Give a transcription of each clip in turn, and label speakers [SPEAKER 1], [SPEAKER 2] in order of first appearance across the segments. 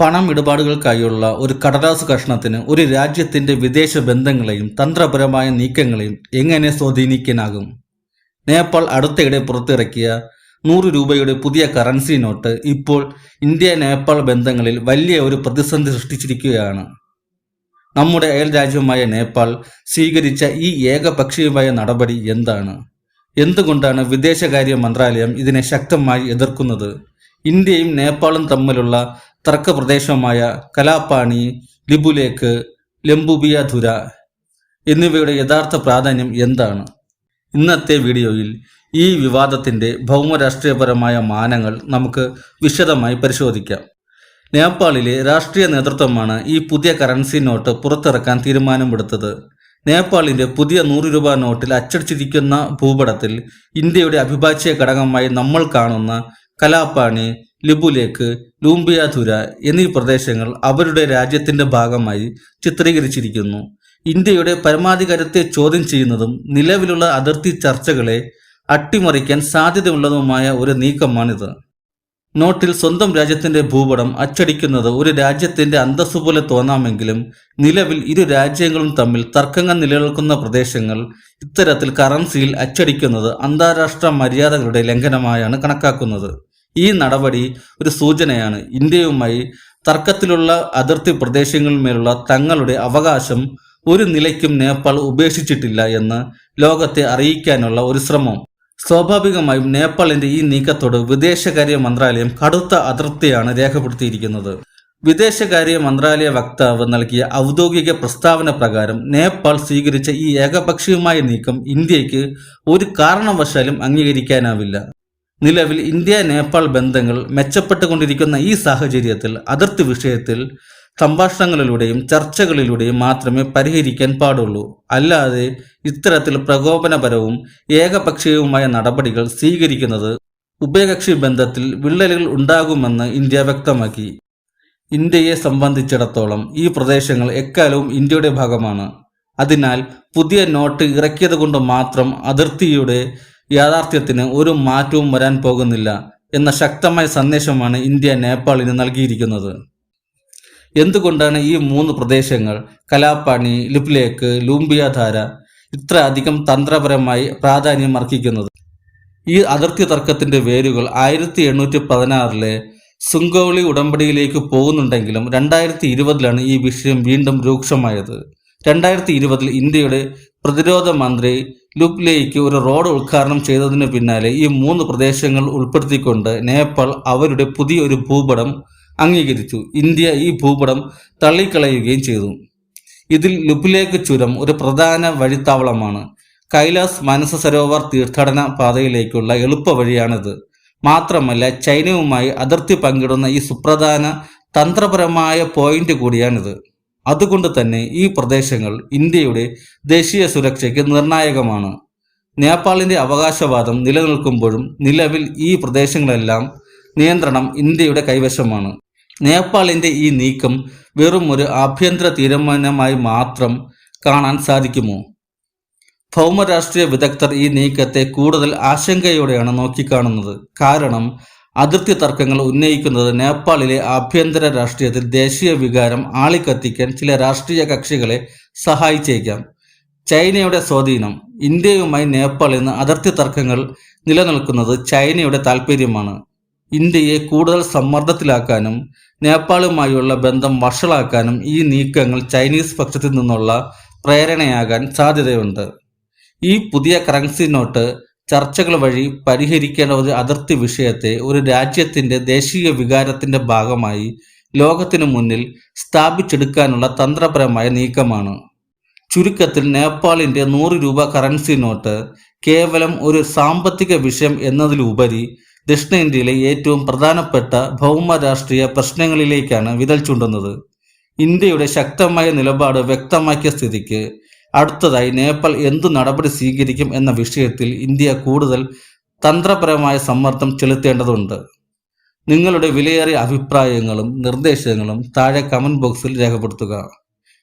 [SPEAKER 1] പണം ഇടപാടുകൾക്കായുള്ള ഒരു കടലാസ് കഷ്ണത്തിന് ഒരു രാജ്യത്തിന്റെ വിദേശ ബന്ധങ്ങളെയും തന്ത്രപരമായ നീക്കങ്ങളെയും എങ്ങനെ സ്വാധീനിക്കാനാകും? നേപ്പാൾ അടുത്തിടെ പുറത്തിറക്കിയ നൂറ് രൂപയുടെ പുതിയ കറൻസി നോട്ട് ഇപ്പോൾ ഇന്ത്യ നേപ്പാൾ ബന്ധങ്ങളിൽ വലിയ ഒരു പ്രതിസന്ധി സൃഷ്ടിച്ചിരിക്കുകയാണ്. നമ്മുടെ അയൽ രാജ്യമായ നേപ്പാൾ സ്വീകരിച്ച ഈ ഏകപക്ഷീയമായ നടപടി എന്താണ്? എന്തുകൊണ്ടാണ് വിദേശകാര്യ മന്ത്രാലയം ഇതിനെ ശക്തമായി എതിർക്കുന്നത്? ഇന്ത്യയും നേപ്പാളും തമ്മിലുള്ള തർക്ക പ്രദേശമായ കലാപ്പാണി ലിബുലേക്ക് ലംബുബിയധുര എന്നിവയുടെ യഥാർത്ഥ പ്രാധാന്യം എന്താണ്? ഇന്നത്തെ വീഡിയോയിൽ ഈ വിവാദത്തിന്റെ ഭൗമരാഷ്ട്രീയപരമായ മാനങ്ങൾ നമുക്ക് വിശദമായി പരിശോധിക്കാം. നേപ്പാളിലെ രാഷ്ട്രീയ നേതൃത്വമാണ് ഈ പുതിയ കറൻസി നോട്ട് പുറത്തിറക്കാൻ തീരുമാനമെടുത്തത്. നേപ്പാളിന്റെ പുതിയ നൂറ് രൂപ നോട്ടിൽ അച്ചടിച്ചിരിക്കുന്ന ഭൂപടത്തിൽ ഇന്ത്യയുടെ അഭിഭാജ്യ ഘടകമായി നമ്മൾ കാണുന്ന കലാപ്പാണി ലിബുലേക്ക് ലൂംബിയാധുര എന്നീ പ്രദേശങ്ങൾ അവരുടെ രാജ്യത്തിന്റെ ഭാഗമായി ചിത്രീകരിച്ചിരിക്കുന്നു. ഇന്ത്യയുടെ പരമാധികാരത്തെ ചോദ്യം ചെയ്യുന്നതും നിലവിലുള്ള അതിർത്തി ചർച്ചകളെ അട്ടിമറിക്കാൻ സാധ്യതയുള്ളതുമായ ഒരു നീക്കമാണിത്. നോട്ടിൽ സ്വന്തം രാജ്യത്തിന്റെ ഭൂപടം അച്ചടിക്കുന്നത് ഒരു രാജ്യത്തിന്റെ അന്തസ്സു പോലെ തോന്നാമെങ്കിലും നിലവിൽ ഇരു രാജ്യങ്ങളും തമ്മിൽ തർക്കങ്ങൾ നിലനിൽക്കുന്ന പ്രദേശങ്ങൾ ഇത്തരത്തിൽ കറൻസിയിൽ അച്ചടിക്കുന്നത് അന്താരാഷ്ട്ര മര്യാദകളുടെ ലംഘനമായാണ് കണക്കാക്കുന്നത്. ഈ നടപടി ഒരു സൂചനയാണ്. ഇന്ത്യയുമായി തർക്കത്തിലുള്ള അതിർത്തി പ്രദേശങ്ങളിന്മേലുള്ള തങ്ങളുടെ അവകാശം ഒരു നിലയ്ക്കും നേപ്പാൾ ഉപേക്ഷിച്ചിട്ടില്ല എന്ന് ലോകത്തെ അറിയിക്കാനുള്ള ഒരു ശ്രമം. സ്വാഭാവികമായും നേപ്പാളിന്റെ ഈ നീക്കത്തോട് വിദേശകാര്യ മന്ത്രാലയം കടുത്ത അതൃപ്തിയാണ് രേഖപ്പെടുത്തിയിരിക്കുന്നത്. വിദേശകാര്യ മന്ത്രാലയ വക്താവ് നൽകിയ ഔദ്യോഗിക പ്രസ്താവന പ്രകാരം നേപ്പാൾ സ്വീകരിച്ച ഈ ഏകപക്ഷീയമായ നീക്കം ഇന്ത്യയ്ക്ക് ഒരു കാരണവശാലും അംഗീകരിക്കാനാവില്ല. നിലവിൽ ഇന്ത്യ നേപ്പാൾ ബന്ധങ്ങൾ മെച്ചപ്പെട്ടുകൊണ്ടിരിക്കുന്ന ഈ സാഹചര്യത്തിൽ അതിർത്തി വിഷയത്തിൽ സംഭാഷണങ്ങളിലൂടെയും ചർച്ചകളിലൂടെയും മാത്രമേ പരിഹരിക്കാൻ പാടുള്ളൂ. അല്ലാതെ ഇത്തരത്തിൽ പ്രകോപനപരവും ഏകപക്ഷീയവുമായ നടപടികൾ സ്വീകരിക്കുന്നത് ഉഭയകക്ഷി ബന്ധത്തിൽ വിള്ളലുകൾ ഉണ്ടാകുമെന്ന് ഇന്ത്യ വ്യക്തമാക്കി. ഇന്ത്യയെ സംബന്ധിച്ചിടത്തോളം ഈ പ്രദേശങ്ങൾ എക്കാലവും ഇന്ത്യയുടെ ഭാഗമാണ്. അതിനാൽ പുതിയ നോട്ട് ഇറക്കിയത് കൊണ്ട് മാത്രം അതിർത്തിയുടെ യാഥാർത്ഥ്യത്തിന് ഒരു മാറ്റവും വരാൻ പോകുന്നില്ല എന്ന ശക്തമായ സന്ദേശമാണ് ഇന്ത്യ നേപ്പാളിന് നൽകിയിരിക്കുന്നത്. എന്തുകൊണ്ടാണ് ഈ മൂന്ന് പ്രദേശങ്ങൾ കലാപ്പാണി ലിപ്ലേക്ക് ലൂംബിയാധാര ഇത്ര അധികം തന്ത്രപരമായി പ്രാധാന്യം അർഹിക്കുന്നത്? ഈ അതിർത്തി തർക്കത്തിന്റെ വേരുകൾ ആയിരത്തി എണ്ണൂറ്റി പതിനാറിലെ സുങ്കോളി ഉടമ്പടിയിലേക്ക് പോകുന്നുണ്ടെങ്കിലും രണ്ടായിരത്തി ഇരുപതിലാണ് ഈ വിഷയം വീണ്ടും രൂക്ഷമായത്. രണ്ടായിരത്തി ഇരുപതിൽ ഇന്ത്യയുടെ പ്രതിരോധ മന്ത്രി ലുപ്ലേക്ക് ഒരു റോഡ് ഉദ്ഘാടനം ചെയ്തതിനു പിന്നാലെ ഈ മൂന്ന് പ്രദേശങ്ങൾ ഉൾപ്പെടുത്തിക്കൊണ്ട് നേപ്പാൾ അവരുടെ പുതിയൊരു ഭൂപടം അംഗീകരിച്ചു. ഇന്ത്യ ഈ ഭൂപടം തള്ളിക്കളയുകയും ചെയ്തു. ഇതിൽ ലുപ്ലേക്ക് ചുരം ഒരു പ്രധാന വഴിത്താവളമാണ്. കൈലാസ് മാനസ സരോവർ തീർത്ഥാടന പാതയിലേക്കുള്ള എളുപ്പ വഴിയാണിത്. മാത്രമല്ല ചൈനയുമായി അതിർത്തി പങ്കിടുന്ന ഈ സുപ്രധാന തന്ത്രപരമായ പോയിന്റ് കൂടിയാണിത്. അതുകൊണ്ട് തന്നെ ഈ പ്രദേശങ്ങൾ ഇന്ത്യയുടെ ദേശീയ സുരക്ഷയ്ക്ക് നിർണായകമാണ്. നേപ്പാളിന്റെ അവകാശവാദം നിലനിൽക്കുമ്പോഴും നിലവിൽ ഈ പ്രദേശങ്ങളെല്ലാം നിയന്ത്രണം ഇന്ത്യയുടെ കൈവശമാണ്. നേപ്പാളിന്റെ ഈ നീക്കം വെറും ഒരു ആഭ്യന്തര തീരുമാനമായി മാത്രം കാണാൻ സാധിക്കുമോ? ഭൗമരാഷ്ട്രീയ വിദഗ്ധർ ഈ നീക്കത്തെ കൂടുതൽ ആശങ്കയോടെയാണ് നോക്കിക്കാണുന്നത്. കാരണം അതിർത്തി തർക്കങ്ങൾ ഉന്നയിക്കുന്നത് നേപ്പാളിലെ ആഭ്യന്തര രാഷ്ട്രീയത്തിൽ ദേശീയ വികാരം ആളിക്കത്തിക്കാൻ ചില രാഷ്ട്രീയ കക്ഷികളെ സഹായിച്ചേക്കാം. ചൈനയുടെ സ്വാധീനം ഇന്ത്യയുമായി നേപ്പാൾ നിന്ന് അതിർത്തി തർക്കങ്ങൾ നിലനിൽക്കുന്നത് ചൈനയുടെ താൽപ്പര്യമാണ് ഇന്ത്യയെ കൂടുതൽ സമ്മർദ്ദത്തിലാക്കാനും നേപ്പാളുമായുള്ള ബന്ധം വഷളാക്കാനും ഈ നീക്കങ്ങൾ ചൈനീസ് പക്ഷത്തിൽ നിന്നുള്ള പ്രേരണയാകാൻ സാധ്യതയുണ്ട്. ഈ പുതിയ കറൻസി നോട്ട് ചർച്ചകൾ വഴി പരിഹരിക്കേണ്ട ഒരു അതിർത്തി വിഷയത്തെ ഒരു രാജ്യത്തിന്റെ ദേശീയ വികാരത്തിന്റെ ഭാഗമായി ലോകത്തിനു മുന്നിൽ സ്ഥാപിച്ചെടുക്കാനുള്ള തന്ത്രപരമായ നീക്കമാണ്. ചുരുക്കത്തിൽ നേപ്പാളിന്റെ നൂറ് രൂപ കറൻസി നോട്ട് കേവലം ഒരു സാമ്പത്തിക വിഷയം എന്നതിലുപരി ദക്ഷിണേന്ത്യയിലെ ഏറ്റവും പ്രധാനപ്പെട്ട ഭൗമ രാഷ്ട്രീയ പ്രശ്നങ്ങളിലേക്കാണ് വിതൽ ചൂണ്ടുന്നത്. ഇന്ത്യയുടെ ശക്തമായ നിലപാട് വ്യക്തമാക്കിയ സ്ഥിതിക്ക് അടുത്തതായി നേപ്പാൾ എന്തു നടപടി സ്വീകരിക്കും എന്ന വിഷയത്തിൽ ഇന്ത്യ കൂടുതൽ തന്ത്രപരമായ സമ്മർദ്ദം ചെലുത്തേണ്ടതുണ്ട്. നിങ്ങളുടെ വിലയേറിയ അഭിപ്രായങ്ങളും നിർദ്ദേശങ്ങളും താഴെ കമന്റ് ബോക്സിൽ രേഖപ്പെടുത്തുക.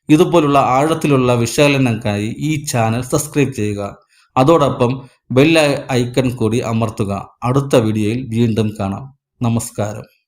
[SPEAKER 1] ഇതുപോലുള്ള ആഴത്തിലുള്ള വിശകലനങ്ങൾക്കായി ഈ ചാനൽ സബ്സ്ക്രൈബ് ചെയ്യുക. അതോടൊപ്പം ബെൽ ഐക്കൺ കൂടി അമർത്തുക. അടുത്ത വീഡിയോയിൽ വീണ്ടും കാണാം. നമസ്കാരം.